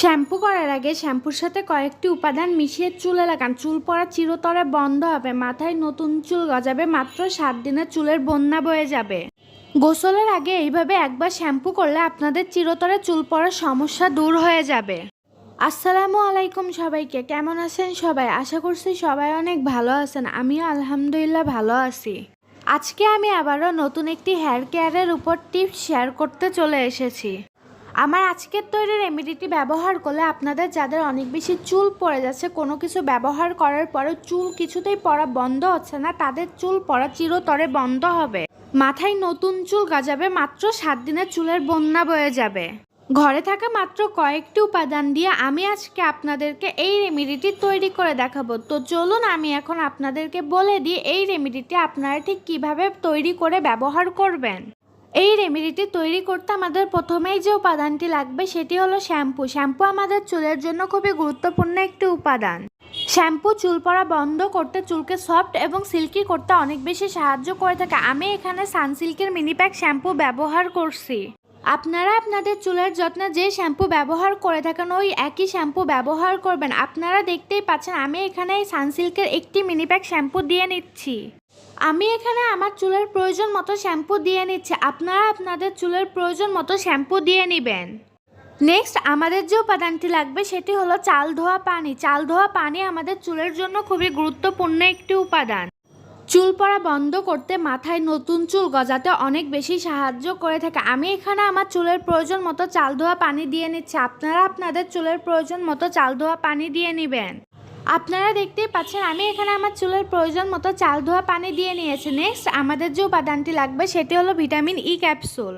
Shampoo করার আগে শ্যাম্পুর সাথে কয়েকটি উপাদান মিশিয়ে চুলে লাগান চুল পড়া চিরতরে বন্ধ হবে। মাথায় নতুন চুল গজাবে। মাত্র সাত দিনে চুলের বন্যা বয়ে যাবে। গোসলের আগে এইভাবে একবার শ্যাম্পু করলে আপনাদের চিরতরে চুল পড়ার সমস্যা দূর হয়ে যাবে। আসসালামু আলাইকুম সবাইকে। কেমন আছেন সবাই? আশা করছি সবাই অনেক ভালো আছেন। আমিও আলহামদুলিল্লাহ ভালো আছি। আজকে আমি আবারও নতুন একটি হেয়ার কেয়ারের উপর টিপস শেয়ার করতে চলে এসেছি। আমার আজকের তৈরি রেমেডিটি ব্যবহার করলে আপনাদের যাদের অনেক বেশি চুল পড়ে যাচ্ছে, কোনো কিছু ব্যবহার করার পরেও চুল কিছুতেই পড়া বন্ধ হচ্ছে না, তাদের চুল পড়া চিরতরে বন্ধ হবে। মাথায় নতুন চুল গাজাবে, মাত্র সাত দিনের চুলের বন্যা বয়ে যাবে। ঘরে থাকা মাত্র কয়েকটি উপাদান দিয়ে আমি আজকে আপনাদেরকে এই রেমেডিটি তৈরি করে দেখাবো। তো চলুন আমি এখন আপনাদেরকে বলে দিই, এই রেমেডিটি আপনারা ঠিক কীভাবে তৈরি করে ব্যবহার করবেন। এই রেমেডিটি তৈরি করতে আমাদের প্রথমেই যে উপাদানটি লাগবে সেটি হলো শ্যাম্পু। শ্যাম্পু আমাদের চুলের জন্য খুবই গুরুত্বপূর্ণ একটি উপাদান। শ্যাম্পু চুল পড়া বন্ধ করতে চুলকে সফট এবং সিল্কি করতে অনেক বেশি সাহায্য করে থাকে। আমি এখানে সানসিল্কের মিনি প্যাক শ্যাম্পু ব্যবহার করছি। আপনারা আপনাদের চুলের যত্নে যে শ্যাম্পু ব্যবহার করে থাকেন, ওই একই শ্যাম্পু ব্যবহার করবেন। আপনারা দেখতেই পাচ্ছেন, আমি এখানে সানসিল্কের একটি মিনি প্যাক শ্যাম্পু দিয়ে নিচ্ছি। আমি এখানে আমার চুলের প্রয়োজন মতো শ্যাম্পু দিয়ে নিচ্ছি। আপনারা আপনাদের চুলের প্রয়োজন মতো শ্যাম্পু দিয়ে নেবেন। নেক্সট আমাদের যে উপাদানটি লাগবে সেটি হলো চাল ধোয়া পানি। চাল ধোয়া পানি আমাদের চুলের জন্য খুবই গুরুত্বপূর্ণ একটি উপাদান। চুল পড়া বন্ধ করতে মাথায় নতুন চুল গজাতে অনেক বেশি সাহায্য করে থাকে। আমি এখানে আমার চুলের প্রয়োজন মতো চাল ধোয়া পানি দিয়ে নিচ্ছি। আপনারা আপনাদের চুলের প্রয়োজন মতো চাল ধোয়া পানি দিয়ে নেবেন। আপনারা দেখতেই পাচ্ছেন, আমি এখানে আমার চুলের প্রয়োজন মতো চাল ধোয়া পানি দিয়ে নিয়েছি। নেক্সট আমাদের যে উপাদানটি লাগবে সেটি হলো vitamin E capsule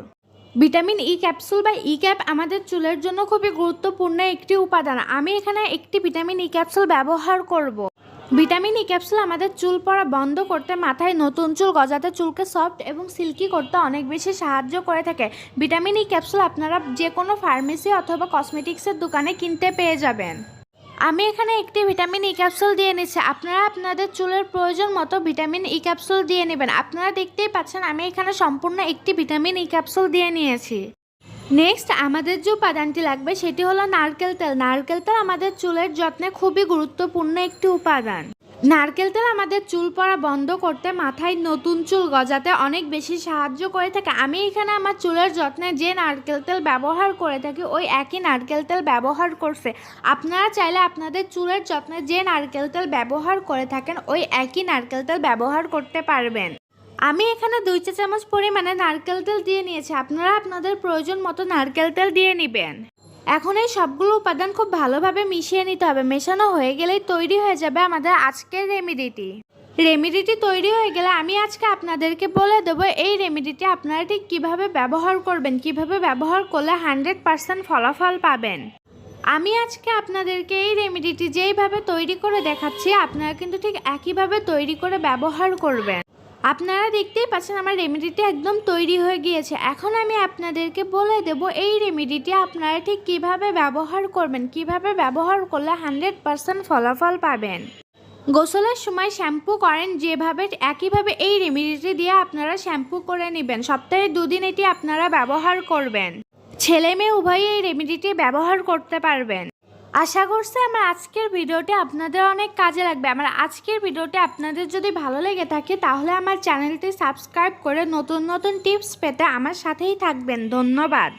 vitamin E capsule বা ই ক্যাপ আমাদের চুলের জন্য খুবই গুরুত্বপূর্ণ একটি উপাদান। আমি এখানে একটি ভিটামিন ই ক্যাপসুল ব্যবহার করব। ভিটামিন ই ক্যাপসুল আমাদের চুল পড়া বন্ধ করতে, মাথায় নতুন চুল গজাতে, চুলকে সফট এবং সিল্কি করতে অনেক বেশি সাহায্য করে থাকে। ভিটামিন ই ক্যাপসুল আপনারা যে কোনো ফার্মেসি অথবা কসমেটিক্সের দোকানে কিনতে পেয়ে যাবেন। আমি এখানে একটি ভিটামিন ই ক্যাপসুল দিয়ে নিচ্ছি। আপনারা আপনাদের চুলের প্রয়োজন মতো ভিটামিন ই ক্যাপসুল দিয়ে নেবেন। আপনারা দেখতেই পাচ্ছেন আমি এখানে সম্পূর্ণ একটি ভিটামিন ই ক্যাপসুল দিয়ে নিয়েছি। নেক্সট আমাদের যে উপাদানটি লাগবে, সেটি হলো নারকেল তেল। নারকেল তেল আমাদের চুলের যত্নে খুবই গুরুত্বপূর্ণ একটি উপাদান। নারকেল তেল আমাদের চুল পড়া বন্ধ করতে, মাথায় নতুন চুল গজাতে অনেক বেশি সাহায্য করে থাকে। আমি এখানে আমার চুলের যত্নে যে নারকেল তেল ব্যবহার করে থাকি, ওই একই নারকেল তেল ব্যবহার করছে। আপনারা চাইলে আপনাদের চুলের যত্নে যে নারকেল তেল ব্যবহার করে থাকেন, ওই একই নারকেল তেল ব্যবহার করতে পারবেন। আমি এখানে দুই চা চামচ পরিমাণে নারকেল তেল দিয়ে নিয়েছি। আপনারা আপনাদের প্রয়োজন মতো নারকেল তেল দিয়ে নেবেন। এখন এই সবগুলো উপাদান খুব ভালোভাবে মিশিয়ে নিতে হবে। মেশানো হয়ে গেলেই তৈরি হয়ে যাবে আমাদের আজকের রেমিডিটি। রেমিডিটি তৈরি হয়ে গেলে আমি আজকে আপনাদেরকে বলে দেবো এই রেমিডিটি আপনারা ঠিক কীভাবে ব্যবহার করবেন, কীভাবে ব্যবহার করলে হান্ড্রেড পারসেন্ট ফলাফল পাবেন। আমি আজকে আপনাদেরকে এই রেমিডিটি যেইভাবে তৈরি করে দেখাচ্ছি, আপনারা কিন্তু ঠিক একইভাবে তৈরি করে ব্যবহার করবেন। আপনারা দেখতেই পাচ্ছেন আমার রেমেডিটি একদম তৈরি হয়ে গিয়েছে। এখন আমি আপনাদেরকে বলে দেব, এই রেমেডিটি আপনারা ঠিক কীভাবে ব্যবহার করবেন, কীভাবে ব্যবহার করলে হান্ড্রেড পারসেন্ট ফলাফল পাবেন। গোসলের সময় শ্যাম্পু করেন, যেভাবে, একইভাবে এই রেমেডিটি দিয়ে আপনারা শ্যাম্পু করে নেবেন। সপ্তাহে দুদিন এটি আপনারা ব্যবহার করবেন। ছেলে মেয়ে উভয়ই এই রেমেডিটি ব্যবহার করতে পারবেন। আশা করছি আমার আজকের ভিডিওটি আপনাদের অনেক কাজে লাগবে। আমার আজকের ভিডিওটি আপনাদের যদি ভালো লেগে থাকে, তাহলে আমার চ্যানেলটি সাবস্ক্রাইব করে নতুন নতুন টিপস পেতে আমার সাথেই থাকবেন। ধন্যবাদ।